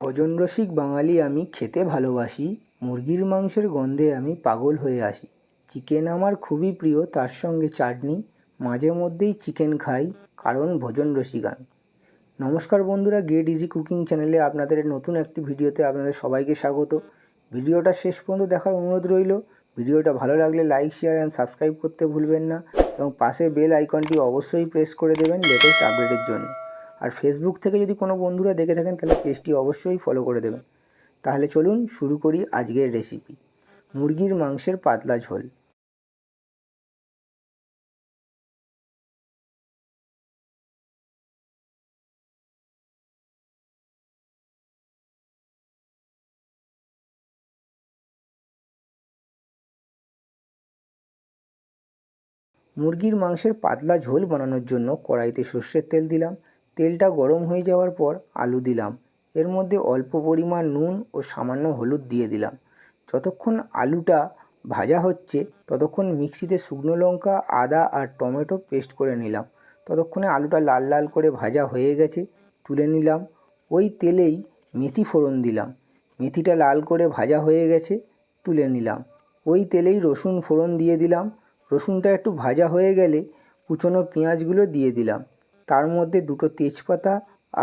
ভোজনরসিক বাঙালি আমি খেতে ভালোবাসি, মুরগির মাংসের গন্ধে আমি পাগল হয়ে আসি। চিকেন আমার খুবই প্রিয়, তার সঙ্গে চাটনি, মাঝে মধ্যেই চিকেন খাই, কারণ ভোজনরসিক আমি। নমস্কার বন্ধুরা, গেট ইজি কুকিং চ্যানেলে আপনাদের নতুন একটি ভিডিওতে আপনাদের সবাইকে স্বাগত। ভিডিওটা শেষ পর্যন্ত দেখার অনুরোধ রইল। ভিডিওটা ভালো লাগলে লাইক শেয়ার অ্যান্ড সাবস্ক্রাইব করতে ভুলবেন না এবং পাশে বেল আইকনটি অবশ্যই প্রেস করে দেবেন লেটেস্ট আপডেটের জন্য। আর ফেসবুক থেকে যদি কোনো বন্ধুরা দেখে থাকেন, তাহলে পেজটি অবশ্যই ফলো করে দেবেন। তাহলে চলুন শুরু করি আজকের রেসিপি মুরগির মাংসের পাতলা ঝোল। মুরগির মাংসের পাতলা ঝোল বানানোর জন্য কড়াইতে সর্ষের তেল দিলাম। তেলটা গরম হয়ে যাওয়ার পর আলু দিলাম। এর মধ্যে অল্প পরিমাণ নুন ও সামান্য হলুদ দিয়ে দিলাম। যতক্ষণ আলুটা ভাজা হচ্ছে, ততক্ষণ মিক্সিতে শুকনো লঙ্কা, আদা আর টমেটো পেস্ট করে নিলাম। ততক্ষণে আলুটা লাল লাল করে ভাজা হয়ে গেছে, তুলে নিলাম। ওই তেলেই মেথি ফোড়ন দিলাম। মেথিটা লাল করে ভাজা হয়ে গেছে, তুলে নিলাম। ওই তেলেই রসুন ফোড়ন দিয়ে দিলাম। রসুনটা একটু ভাজা হয়ে গেলে কুচনো পেঁয়াজগুলো দিয়ে দিলাম। তার মধ্যে দুটো তেজপাতা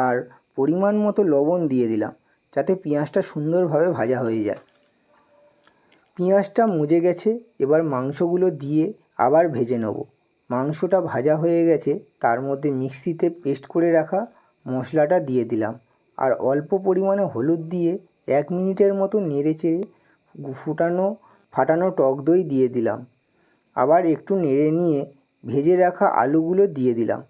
আর পরিমাণ মতো লবণ দিয়ে দিলাম, যাতে পেঁয়াজটা সুন্দরভাবে ভাজা হয়ে যায়। পেঁয়াজটা মজে গেছে, এবার মাংসগুলো দিয়ে আবার ভেজে নেব। মাংসটা ভাজা হয়ে গেছে, তার মধ্যে মিক্সিতে পেস্ট করে রাখা মশলাটা দিয়ে দিলাম। আর অল্প পরিমাণে হলুদ দিয়ে এক মিনিটের মতো নেড়ে চেড়ে ফুটানো, ফাটানো টক দই দিয়ে দিলাম। আবার একটু নেড়ে নিয়ে ভেজে রাখা আলুগুলো দিয়ে দিলাম।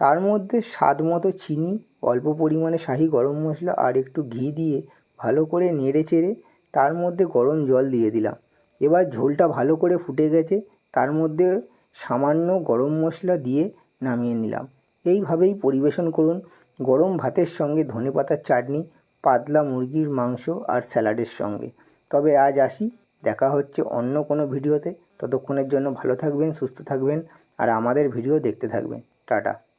তার মধ্যে স্বাদ মতো চিনি, অল্প পরিমাণে শাহি গরম মশলা আর একটু ঘি দিয়ে ভালো করে নেড়ে চেড়ে তার মধ্যে গরম জল দিয়ে দিলাম। এবার ঝোলটা ভালো করে ফুটে গেছে, তার মধ্যে সামান্য গরম মশলা দিয়ে নামিয়ে নিলাম। এইভাবেই পরিবেশন করুন। গরম ভাতের সঙ্গে ধনে পাতার চাটনি, পাতলা মুরগির মাংস আর স্যালাডের সঙ্গে। তবে আজ আসি, দেখা হচ্ছে অন্য কোনো ভিডিওতে। ততক্ষণের জন্য ভালো থাকবেন, সুস্থ থাকবেন আর আমাদের ভিডিও দেখতে থাকবেন। টাটা।